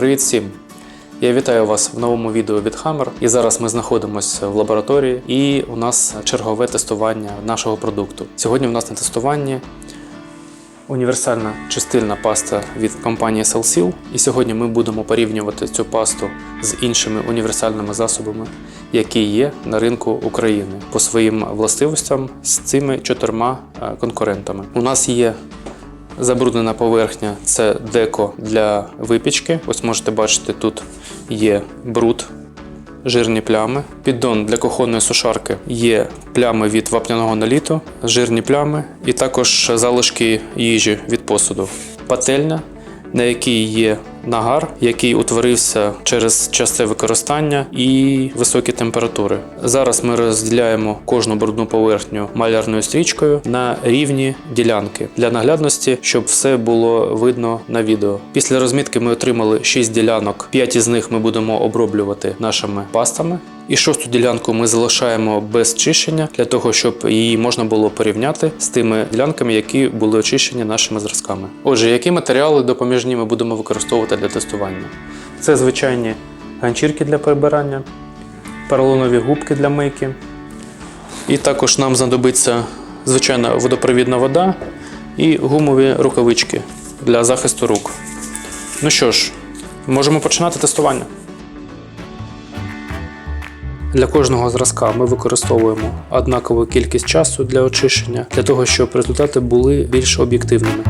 Привіт всім! Я вітаю вас в новому відео від Hammer. І зараз ми знаходимося в лабораторії, і у нас чергове тестування нашого продукту. Сьогодні у нас на тестуванні універсальна чистильна паста від компанії Cellseal. І сьогодні ми будемо порівнювати цю пасту з іншими універсальними засобами, які є на ринку України по своїм властивостям з цими чотирма е, конкурентами. У нас є Забруднена поверхня це деко для випічки. Ось можете бачити, тут є бруд, жирні плями. Піддон для кухонної сушарки є плями від вапняного наліту, жирні плями і також залишки їжі від посуду. Пательня, на якій є нагар, який утворився через часте використання і високі температури. Зараз ми розділяємо кожну брудну поверхню малярною стрічкою на рівні ділянки для наглядності, щоб все було видно на відео. Після розмітки ми отримали 6 ділянок. 5 із них ми будемо оброблювати нашими пастами. І шосту ділянку ми залишаємо без чищення для того, щоб її можна було порівняти з тими ділянками, які були очищені нашими зразками. Отже, які матеріали допоміжні ми будемо використовувати для тестування? Це звичайні ганчірки для прибирання, поролонові губки для мийки. І також нам знадобиться звичайна водопровідна вода і гумові рукавички для захисту рук. Ну що ж, можемо починати тестування. Для кожного зразка ми використовуємо однакову кількість часу для очищення, для того, щоб результати були більш об'єктивними.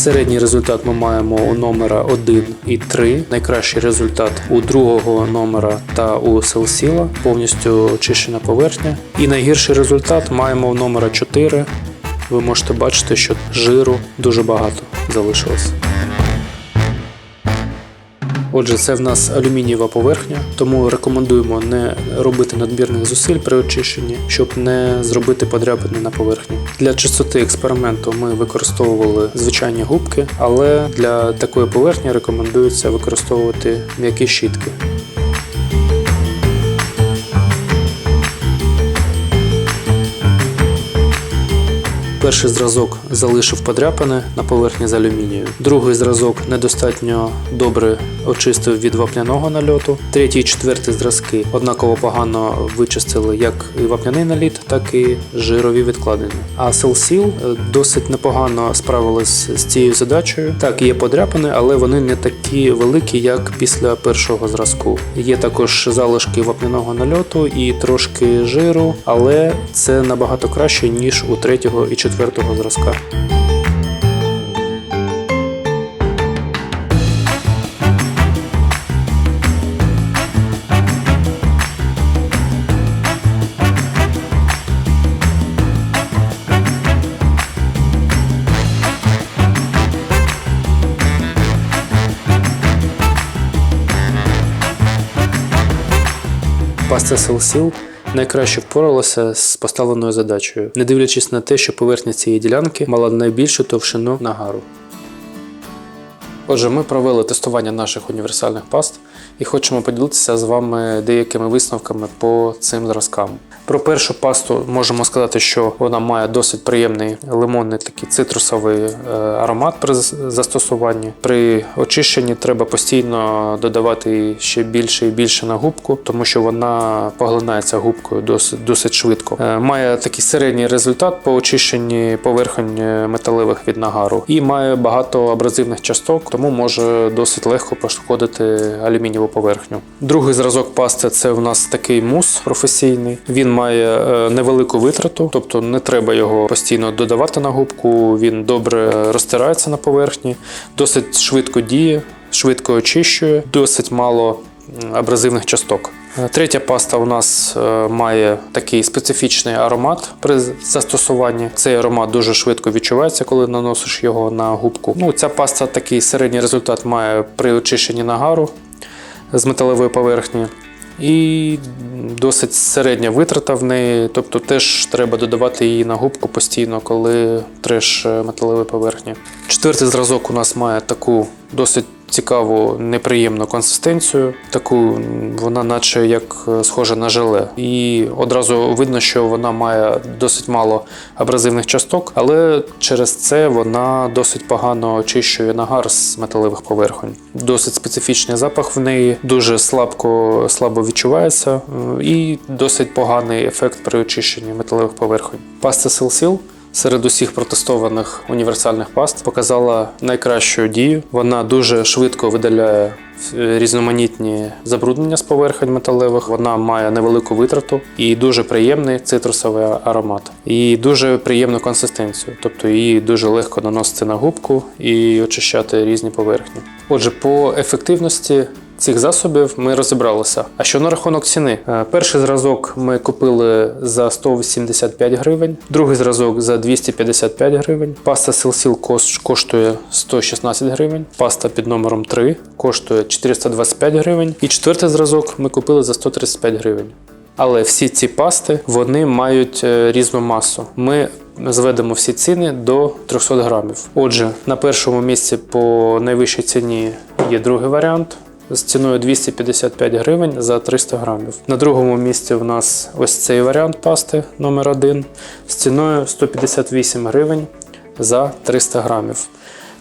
Середній результат ми маємо у номера 1 і 3. Найкращий результат у другого номера та у селсіла, повністю очищена поверхня. І найгірший результат маємо у номера 4. Ви можете бачити, що жиру дуже багато залишилось. Отже, це в нас алюмінієва поверхня, тому рекомендуємо не робити надмірних зусиль при очищенні, щоб не зробити подряпини на поверхні. Для чистоти експерименту ми використовували звичайні губки, але для такої поверхні рекомендується використовувати м'які щітки. Перший зразок залишив подряпини на поверхні з алюмінію. Другий зразок недостатньо добре очистив від вапняного нальоту. Третій і четвертий зразки однаково погано вичистили як і вапняний наліт, так і жирові відкладення. А Селсіл досить непогано справились з цією задачею. Так, є подряпини, але вони не такі великі, як після першого зразку. Є також залишки вапняного нальоту і трошки жиру, але це набагато краще ніж у третього і четвертого зразка. Паста Селсіл найкраще впоралася з поставленою задачею, не дивлячись на те, що поверхня цієї ділянки мала найбільшу товщину нагару. Отже, ми провели тестування наших універсальних паст і хочемо поділитися з вами деякими висновками по цим зразкам. Про першу пасту можемо сказати, що вона має досить приємний лимонний такий цитрусовий е, аромат при застосуванні. При очищенні треба постійно додавати ще більше і більше на губку, тому що вона поглинається губкою досить, досить швидко. Е, Має такий середній результат по очищенні поверхонь металевих від нагару і має багато абразивних часток, тому може досить легко пошкодити алюмінієву поверхню. Другий зразок пасти це в нас такий мус професійний. Він має е, невелику витрату, тобто не треба його постійно додавати на губку. Він добре розтирається на поверхні, досить швидко діє, швидко очищує, досить мало абразивних часток. Е, Третя паста у нас е, має такий специфічний аромат при застосуванні. Цей аромат дуже швидко відчувається, коли наносиш його на губку. Ну, ця паста такий середній результат має при очищенні нагару з металевої поверхні. І досить середня витрата в неї. Тобто теж треба додавати її на губку постійно, коли треш е, металеві поверхні. Четвертий зразок у нас має таку досить цікаву, неприємну консистенцію. Таку вона, наче як е, схожа на желе. І одразу видно, що вона має досить мало абразивних часток, але через це вона досить погано очищує нагар з металевих поверхонь. Досить специфічний запах в неї, дуже слабко, слабо відчувається і досить поганий ефект при очищенні металевих поверхонь. Паста Sil Серед усіх протестованих універсальних паст показала найкращу дію. Вона дуже швидко видаляє е, різноманітні забруднення з поверхень металевих. Вона має невелику витрату і дуже приємний цитрусовий аромат, і дуже приємну консистенцію. Тобто її дуже легко наносити на губку і очищати різні поверхні. Отже, по ефективності цих засобів ми розібралися. А що на рахунок ціни? Е, Перший зразок ми купили за 185 гривень, другий зразок за 255 гривень. Паста Силсіл коштує 116 гривень. Паста під номером 3 коштує 425 гривень. І четвертий зразок ми купили за 135 гривень. Але всі ці пасти вони мають е, різну масу. Ми зведемо всі ціни до 300 грамів. Отже, на першому місці по найвищій ціні є другий варіант з ціною 255 гривень за 300 грамів. На другому місці у нас ось цей варіант пасти номер 1 з ціною 158 гривень за 300 грамів.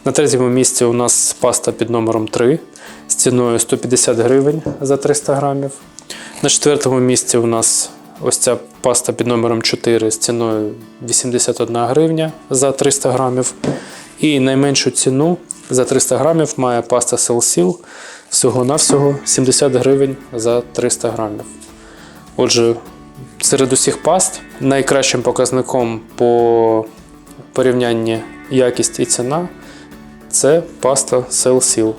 На третьому місці у нас паста під номером 3 з ціною 150 гривень за 300 грамів. На четвертому місці у нас ось ця паста під номером 4 з ціною 81 гривня за 300 грамів. І найменшу ціну за 300 грамів має паста Селсіл всього-навсього 70 гривень за 300 грамів. Отже, серед усіх паст найкращим показником по порівнянні якість і ціна це паста Селсіл.